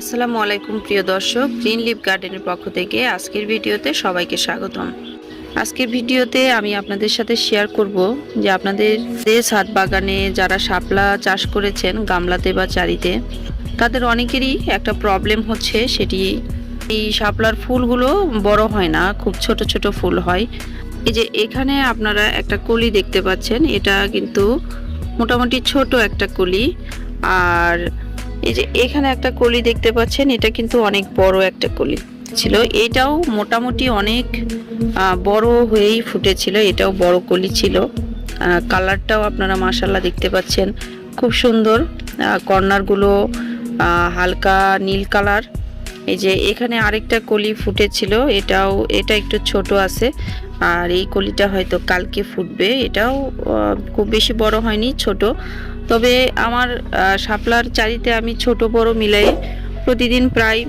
আসসালামু আলাইকুম, প্রিয় দর্শক। গ্রিন লিভ গার্ডেনের পক্ষ থেকে আজকের ভিডিওতে সবাইকে স্বাগতম। আজকের ভিডিওতে আমি আপনাদের সাথে শেয়ার করব যে আপনাদের যে ছাদ বাগানে যারা শাপলা চাষ করেছেন, গামলাতে বা চারিতে, তাদের অনেকেরই একটা প্রবলেম হচ্ছে সেটি এই শাপলার ফুলগুলো বড় হয় না, খুব ছোট ছোট ফুল হয়। এই যে এখানে আপনারা একটা কলি দেখতে পাচ্ছেন, এটা কিন্তু মোটামুটি ছোট একটা কলি। আর এই যে এখানে একটা কলি দেখতে পাচ্ছেন, এটা কিন্তু অনেক বড় একটা কলি ছিল। এটাও মোটামুটি অনেক বড় হয়েই ফুটেছিল, এটাও বড় কলি ছিল। কালারটাও আপনারা মাশাল্লাহ দেখতে পাচ্ছেন। খুব সুন্দর কর্নারগুলো হালকা নীল কালার। এই যে এখানে আরেকটা কলি ফুটেছিল, এটাও, এটা একটু ছোট আছে। আর এই কলিটা হয়তো কালকে ফুটবে, এটাও খুব বেশি বড় হয়নি, ছোট। তবে আমার শাপলার চারিতে আমি ছোট বড় মিলাই প্রতিদিন প্রায়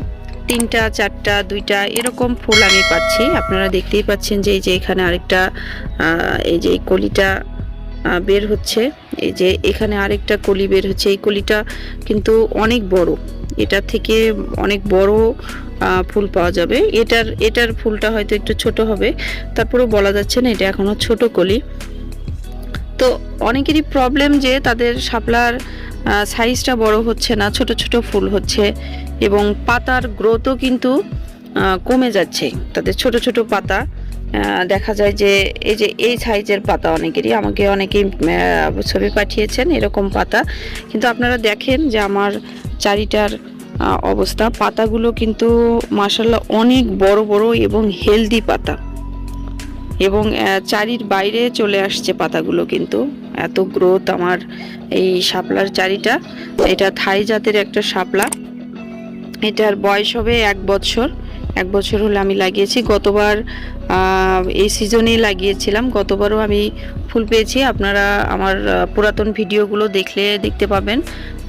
তিনটা, চারটা, দুইটা এরকম ফুল আমি পাচ্ছি। আপনারা দেখতেই পাচ্ছেন যে এই যে এখানে আরেকটা এই যে কলিটা বের হচ্ছে। এই যে এখানে আরেকটা কলি বের হচ্ছে। এই কলিটা কিন্তু অনেক বড়। এটা থেকে অনেক বড় ফুল পাওয়া যাবে। এটার এটার ফুলটা হয়তো একটু ছোট হবে। তারপরেও বলা যাচ্ছে না এটা এখনও ছোট কলি। তো অনেকেরই প্রবলেম যে তাদের শাপলার সাইজটা বড় হচ্ছে না, ছোট ছোট ফুল হচ্ছে এবং পাতার গ্রোথও কিন্তু কমে যাচ্ছে। তাদের ছোট ছোট পাতা দেখা যায় যে এই যে এই সাইজের পাতা অনেকেরই, আমাকে অনেকেই ছবি পাঠিয়েছেন এরকম পাতা। কিন্তু আপনারা দেখেন যে আমার চারিটার অবস্থা, পাতাগুলো কিন্তু মাসাল্লাহ অনেক বড় বড় এবং হেলদি পাতা। এবং চারির বাইরে চলে আসছে পাতাগুলো কিন্তু। এত গ্রোথ আমার এই শাপলার চারিটা। এটা থাই জাতের একটা শাপলা। এটার বয়স হবে এক বছর। এক বছর হলে আমি লাগিয়েছি। গতবার এই সিজনেই লাগিয়েছিলাম। গতবারও আমি ফুল পেয়েছি। আপনারা আমার পুরাতন ভিডিওগুলো দেখলে দেখতে পাবেন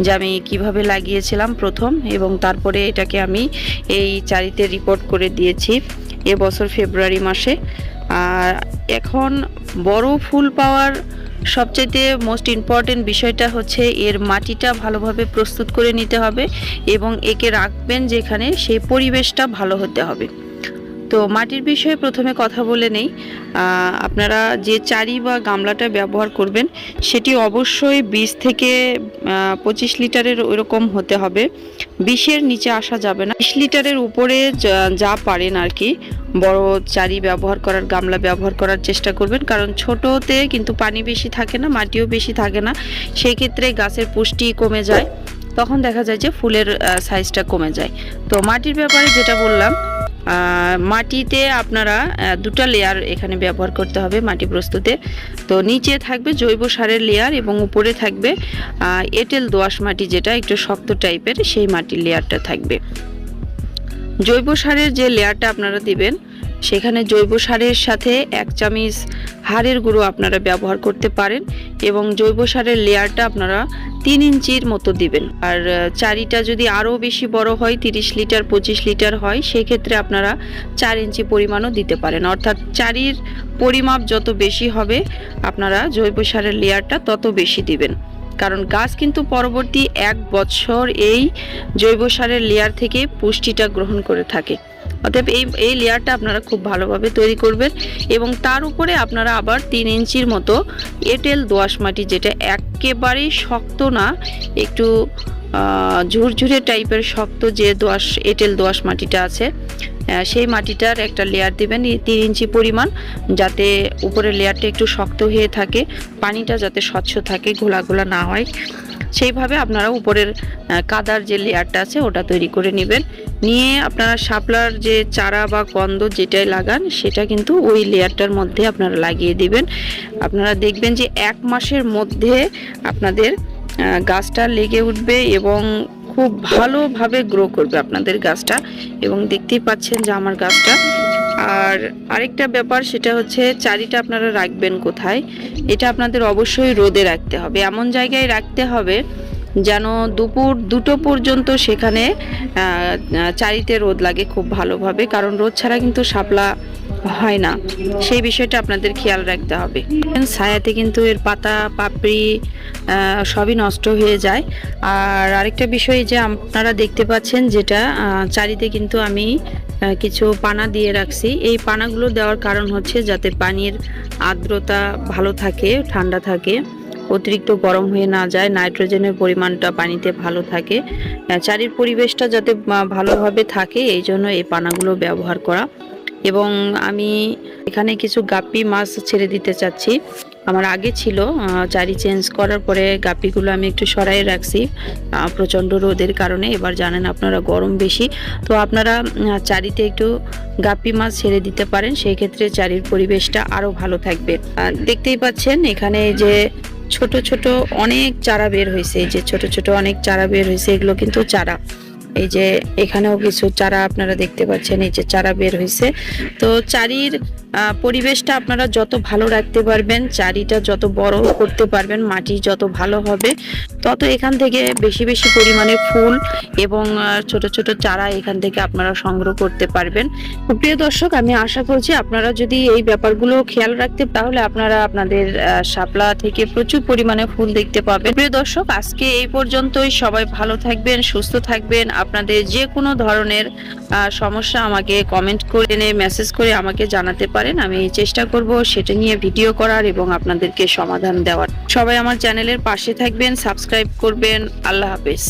যে আমি কীভাবে লাগিয়েছিলাম প্রথম এবং তারপরে এটাকে আমি এই চারিতে রিপোর্ট করে দিয়েছি। এবছর ফেব্রুয়ারি মাসে। আর এখন বড় ফুল পাওয়ার সবচাইতে মোস্ট ইম্পর্টেন্ট বিষয়টা হচ্ছে এর মাটিটা ভালোভাবে প্রস্তুত করে নিতে হবে এবং একে রাখবেন যেখানে সেই পরিবেশটা ভালো হতে হবে। তো মাটির বিষয়ে প্রথমে কথা বলে নেই। আপনারা যে চারি বা গামলাটা ব্যবহার করবেন, সেটি অবশ্যই বিশ থেকে পঁচিশ লিটারের ওইরকম হতে হবে। বিশের নিচে আসা যাবে না। বিশ লিটারের উপরে যা পারেন আর কি বড় চারি ব্যবহার করার, গামলা ব্যবহার করার চেষ্টা করবেন। কারণ ছোটোতে কিন্তু পানি বেশি থাকে না, মাটিও বেশি থাকে না। সেই ক্ষেত্রে গাছের পুষ্টি কমে যায়। তখন দেখা যায় যে ফুলের সাইজটা কমে যায়। তো মাটির ব্যাপারে যেটা বললাম মাটিতে আপনারা দুটো লেয়ার এখানে ব্যবহার করতে হবে মাটি প্রস্তুতে। তো নিচে থাকবে জৈব সারের লেয়ার এবং উপরে থাকবে এঁটেল দোআঁশ মাটি যেটা একটু শক্ত টাইপের সেই মাটির লেয়ারটা থাকবে। জৈব সারের যে লেয়ারটা আপনারা দিবেন, সেখানে জৈব সারের সাথে এক চামচ হাড়ের গুঁড়ো আপনারা ব্যবহার করতে পারেন এবং জৈব সারের লেয়ারটা আপনারা তিন ইঞ্চির মতো দিবেন। আর চারিটা যদি আরও বেশি বড় হয়, তিরিশ লিটার, পঁচিশ লিটার হয়, সেক্ষেত্রে আপনারা চার ইঞ্চি পরিমাণও দিতে পারেন। অর্থাৎ চারির পরিমাপ যত বেশি হবে, আপনারা জৈব সারের লেয়ারটা তত বেশি দিবেন। কারণ গাছ কিন্তু পরবর্তী এক বছর এই জৈব সারের লেয়ার থেকে পুষ্টিটা গ্রহণ করে থাকে। অতএব এই এই লেয়ারটা আপনারা খুব ভালোভাবে তৈরি করবেন এবং তার উপরে আপনারা আবার তিন ইঞ্চির মতো এটেল দোয়াশ মাটি যেটা একেবারেই শক্ত না, একটু ঝুরঝুরে টাইপের শক্ত যে দোআঁশ, এঁটেল দোআঁশ মাটিটা আছে সেই মাটিটার একটা লেয়ার দিবেন তিন ইঞ্চি পরিমাণ, যাতে উপরের লেয়ারটা একটু শক্ত হয়ে থাকে, পানিটা যাতে স্বচ্ছ থাকে, ঘোলা ঘোলা না হয়। সেইভাবে আপনারা উপরের কাদার যে লেয়ারটা আছে, ওটা তৈরি করে নেবেন। নিয়ে আপনারা শাপলার যে চারা বা কন্দ যেটাই লাগান, সেটা কিন্তু ওই লেয়ারটার মধ্যে আপনারা লাগিয়ে দিবেন। আপনারা দেখবেন যে এক মাসের মধ্যে আপনাদের গাছটা লেগে উঠবে এবং খুব ভালোভাবে গ্রো করবে আপনাদের গাছটা এবং দেখতেই পাচ্ছেন যে আমার গাছটা। আর আরেকটা ব্যাপার সেটা হচ্ছে চারিটা আপনারা রাখবেন কোথায়? এটা আপনাদের অবশ্যই রোদে রাখতে হবে। এমন জায়গায় রাখতে হবে যেন দুপুর, দুটো পর্যন্ত সেখানে চারিতে রোদ লাগে খুব ভালোভাবে। কারণ রোদ ছাড়া কিন্তু শাপলা হয় না। সেই বিষয়টা আপনাদের খেয়াল রাখতে হবে। ছায়াতে কিন্তু এর পাতা, পাপড়ি সবই নষ্ট হয়ে যায়। আর আরেকটা বিষয় যে আপনারা দেখতে পাচ্ছেন যেটা চারিতে কিন্তু আমি কিছু পানা দিয়ে রাখছি। এই পানাগুলো দেওয়ার কারণ হচ্ছে যাতে পানির আর্দ্রতা ভালো থাকে, ঠান্ডা থাকে, অতিরিক্ত গরম হয়ে না যায়, নাইট্রোজেনের পরিমাণটা পানিতে ভালো থাকে। চারির পরিবেশটা যাতে ভালোভাবে থাকে, এই জন্য এই পানাগুলো ব্যবহার করা। এবং আমি এখানে কিছু গাপ্পি মাছ ছেড়ে দিতে চাচ্ছি। আমার আগে ছিল চারি চেঞ্জ করার পরে গাপ্পিগুলো আমি একটু সরাই রাখছি প্রচণ্ড রোদের কারণে। এবার জানেন আপনারা, গরম বেশি। তো আপনারা চারিতে একটু গাপ্পি মাছ ছেড়ে দিতে পারেন সেই ক্ষেত্রে চারির পরিবেশটা আরও ভালো থাকবে। দেখতেই পাচ্ছেন, এখানে যে ছোট ছোট অনেক চারা বের হয়েছে। যে ছোট ছোট অনেক চারা বের হয়েছে, এগুলো কিন্তু চারা। এই যে এখানেও কিছু চারা আপনারা দেখতে পাচ্ছেন, এই যে চারা বের হয়েছে তো চারির পরিবেশটা আপনারা যত ভালো রাখতে পারবেন, চারিটা যত বড় করতে পারবেন, মাটি যত ভালো হবে, তত এখান থেকে বেশি বেশি পরিমাণে ফুল এবং ছোট ছোট চারা এখান থেকে আপনারা সংগ্রহ করতে পারবেন। প্রিয় দর্শক, আমি আশা করছি আপনারা যদি এই ব্যাপারগুলো খেয়াল রাখতে, তাহলে আপনারা আপনাদের শাপলা থেকে প্রচুর পরিমাণে ফুল দেখতে পাবেন। প্রিয় দর্শক, আজকে এই পর্যন্তই। সবাই ভালো থাকবেন, সুস্থ থাকবেন। আপনাদের যে কোনো ধরনের সমস্যা আমাকে কমেন্ট করে মেসেজ করে আমাকে জানাতে পারেন, আমি চেষ্টা করব সেটা নিয়ে ভিডিও করার এবং আপনাদেরকে সমাধান দেওয়ার। সবাই আমার চ্যানেলের পাশে থাকবেন, সাবস্ক্রাইব করবেন। আল্লাহ হাফেজ।